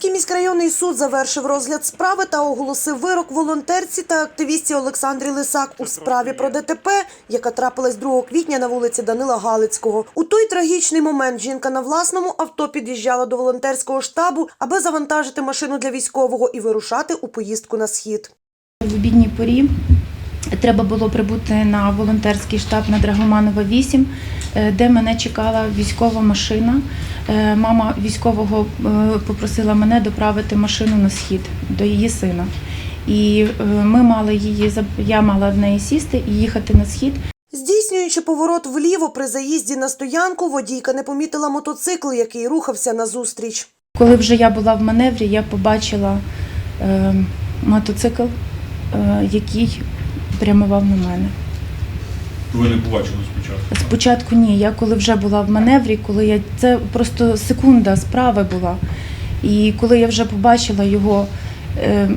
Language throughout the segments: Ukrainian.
Луцький міськрайонний суд завершив розгляд справи та оголосив вирок волонтерці та активістці Олександрі Лисак у справі про ДТП, яка трапилась 2 квітня на вулиці Данила Галицького. У той трагічний момент жінка на власному авто під'їжджала до волонтерського штабу, аби завантажити машину для військового і вирушати у поїздку на схід. В обідній порі треба було прибути на волонтерський штаб на Драгоманова 8, е, де мене чекала військова машина. Е, Мама військового е, попросила мене доправити машину на схід до її сина. І ми мали її я мала в неї сісти і їхати на схід. Здійснюючи поворот вліво при заїзді на стоянку, водійка не помітила мотоцикл, який рухався назустріч. Коли вже я була в маневрі, я побачила е, мотоцикл, е, який прямував на мене. Ви не побачили спочатку. Спочатку ні. Я коли вже була в маневрі, коли я це просто секунда справи була. І коли я вже побачила його, е,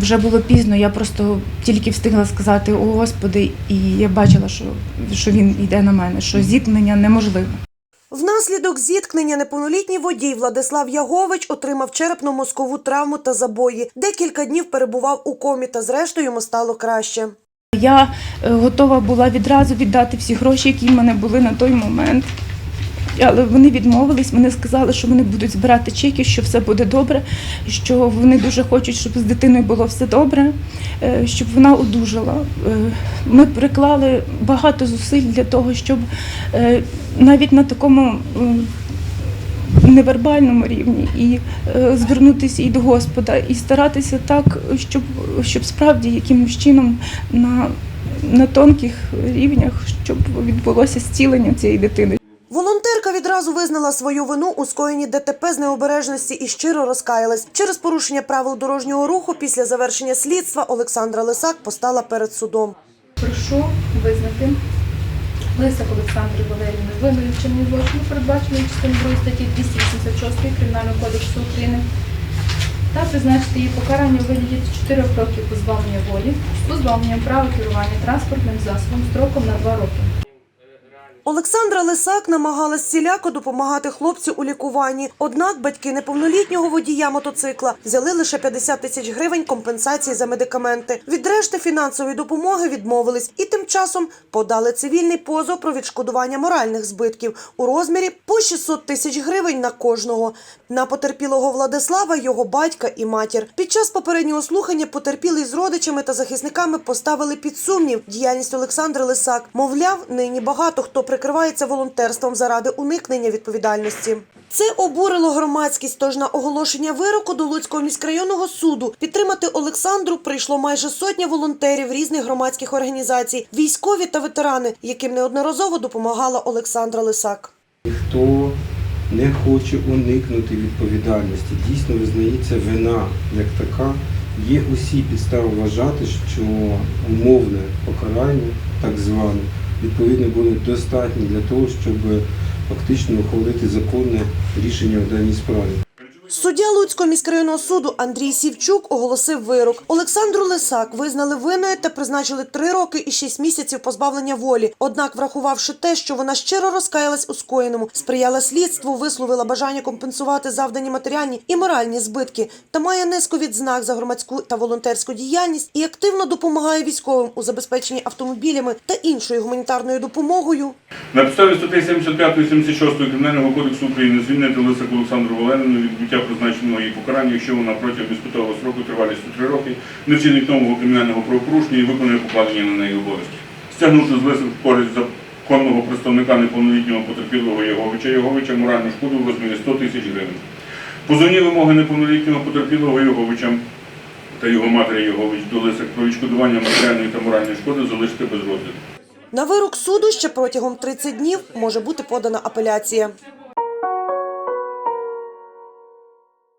вже було пізно. Я просто тільки встигла сказати О Господи, і я бачила, що, що він йде на мене, що зіткнення неможливе. Внаслідок зіткнення неповнолітній водій Владислав Ягович отримав черепно-мозкову травму та забої. Декілька днів перебував у комі, та зрештою йому стало краще. Я е, готова була відразу віддати всі гроші, які в мене були на той момент. Але вони відмовились, вони сказали, що вони будуть збирати чеки, що все буде добре, що вони дуже хочуть, щоб з дитиною було все добре, е, щоб вона одужала. Е, Ми приклали багато зусиль для того, щоб навіть на такому невербальному рівні і е, звернутися і до Господа, і старатися так, щоб, щоб справді якимось чином на, на тонких рівнях, щоб відбулося зцілення цієї дитини. Волонтерка відразу визнала свою вину у скоєнні ДТП з необережності і щиро розкаялась. Через порушення правил дорожнього руху після завершення слідства Олександра Лисак постала перед судом. Прошу визнати Лисак Олександрі Валерійовни винною в вчиненні злочину, передбаченої частиною 2 статті 286 Кримінального кодексу України, та призначити її покарання у вигляді 4 років позбавлення волі з позбавленням права керування транспортним засобом строком на 2 роки. Олександра Лисак намагалась всіляко допомагати хлопцю у лікуванні. Однак батьки неповнолітнього водія мотоцикла взяли лише 50 тисяч гривень компенсації за медикаменти. Від решти фінансової допомоги відмовились і тим часом подали цивільний позов про відшкодування моральних збитків у розмірі по 600 тисяч гривень на кожного. На потерпілого Владислава, його батька і матір. Під час попереднього слухання потерпілий з родичами та захисниками поставили під сумнів діяльність Олександри Лисак. Мовляв, нині багато хто прикривається волонтерством заради уникнення відповідальності. Це обурило громадськість. Тож на оголошення вироку до Луцького міськрайонного суду підтримати Олександру прийшло майже сотня волонтерів різних громадських організацій, військові та ветерани, яким неодноразово допомагала Олександра Лисак. Ніхто не хоче уникнути відповідальності. Дійсно визнається вина як така. Є усі підстави вважати, що умовне покарання, так зване, відповідно були достатні для того, щоб фактично ухвалити законне рішення в даній справі. Суддя Луцького міськрайонного суду Андрій Сівчук оголосив вирок. Олександру Лисак визнали винною та призначили три роки і шість місяців позбавлення волі. Однак, врахувавши те, що вона щиро розкаялась у скоєному, сприяла слідству, висловила бажання компенсувати завдані матеріальні і моральні збитки та має низку відзнак за громадську та волонтерську діяльність і активно допомагає військовим у забезпеченні автомобілями та іншою гуманітарною допомогою. На підставі статей 75 і 76 Кримінального кодексу України звільнити Лисак Олександру Валерівну від відбуття призначеного її покарання, якщо вона протягом іспитового строку тривалістю 3 роки не вчинить нового кримінального правопорушення і виконує покладені на неї обов'язки. Стягнути з Лисак в користь законного представника неповнолітнього потерпілого Єговича Єговича моральну шкоду в розмірі 100 тисяч гривень. Позовні вимоги неповнолітнього потерпілого Єговича та його матері Єгович до Лисак про відшкодування матеріальної та моральної шкоди залишити без розгляду. На вирок суду ще протягом 30 днів може бути подана апеляція.